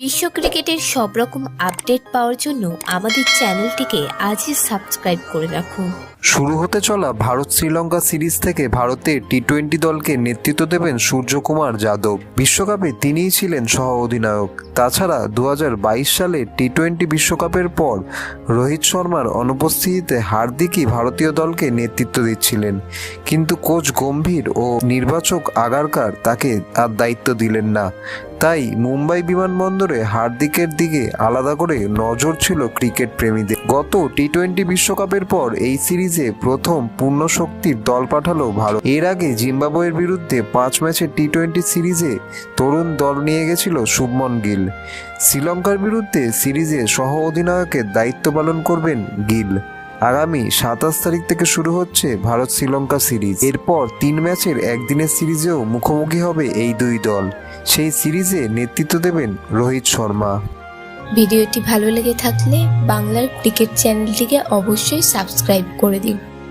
বিশ্ব ক্রিকেটের সব রকম আপডেট পাওয়ার জন্য আমাদের চ্যানেলটিকে আজই সাবস্ক্রাইব করে রাখুন শুরু হতে চলা ভারত শ্রীলঙ্কা সিরিজ থেকে ভারতের টি টোয়েন্টি দলকে নেতৃত্ব দেবেন সূর্যকুমার যাদব। বিশ্বকাপে তিনিই ছিলেন সহ অধিনায়ক তাছাড়া দু হাজার বাইশ সালে টি টোয়েন্টি বিশ্বকাপের পর রোহিত শর্মার অনুপস্থিতিতে হার্দিকই ভারতীয় দলকে নেতৃত্ব দিচ্ছিলেন। কিন্তু কোচ গম্ভীর ও নির্বাচক আগারকার তাকে আর দায়িত্ব দিলেন না। তাই মুম্বাই বিমানবন্দরে হার্দিকের দিকে আলাদা করে নজর ছিল ক্রিকেট প্রেমীদের। গত টি টোয়েন্টি বিশ্বকাপের পর এই সিরিজে প্রথম পূর্ণ শক্তির দল পাঠালো ভারত। এর আগে জিম্বাবুয়ের বিরুদ্ধে পাঁচ ম্যাচের টি টোয়েন্টি সিরিজে তরুণ দল নিয়ে গেছিল শুভমন গিল। শ্রীলঙ্কার বিরুদ্ধে সিরিজে সহ অধিনায়কের দায়িত্ব পালন করবেন গিল। আগামী সাতাশ তারিখ থেকে শুরু হচ্ছে ভারত শ্রীলঙ্কা সিরিজ। এরপর তিন ম্যাচের একদিনের সিরিজেও মুখোমুখি হবে এই দুই দল। সেই সিরিজে নেতৃত্ব দেবেন রোহিত শর্মা। ভিডিওটি ভালো লেগে থাকলে বাংলার ক্রিকেট চ্যানেলটিকে অবশ্যই সাবস্ক্রাইব করে দিন।